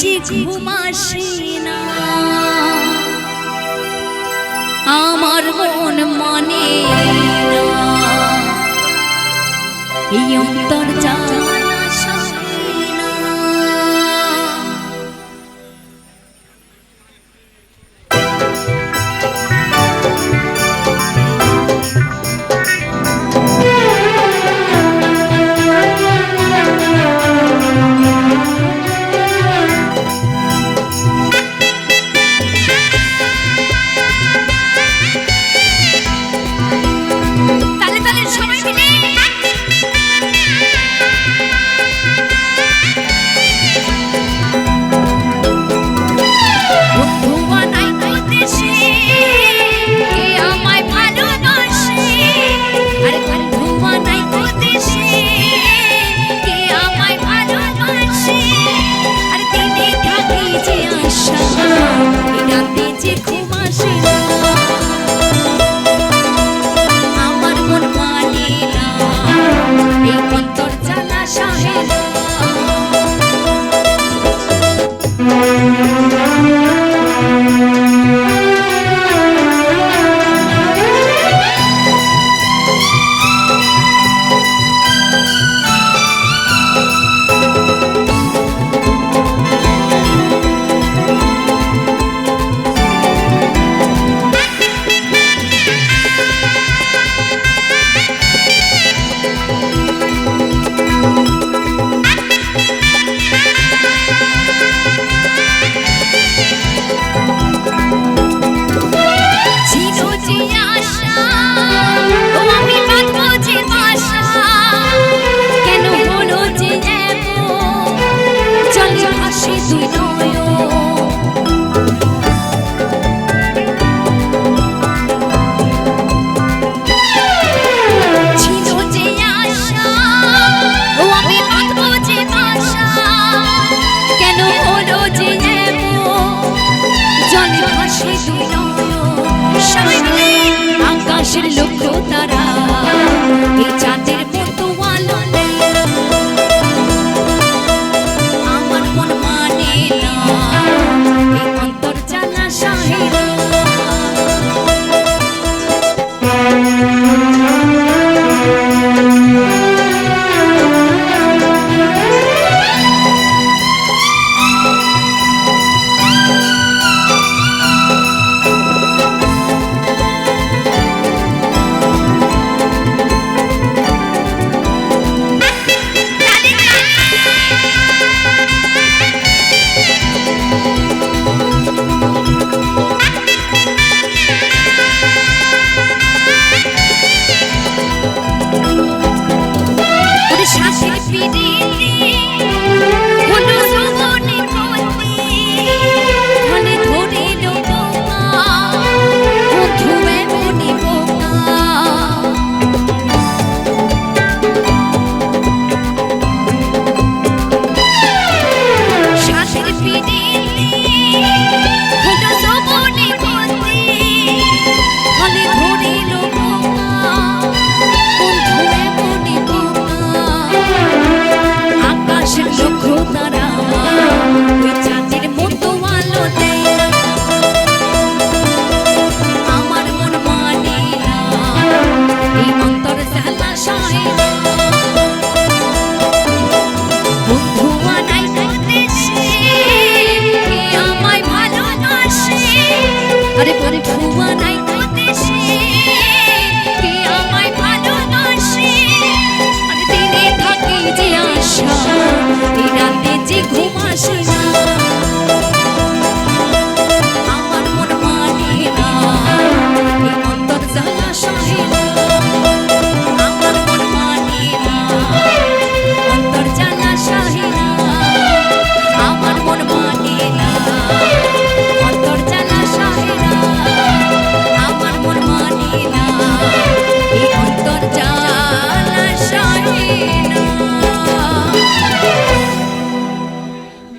যে ঘুমাসি না। আমার মন মনে এই অন্তর যা আকাশের লক্ষ্য তারা।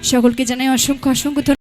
সকলকে জানাই অসংখ্য অসংখ্য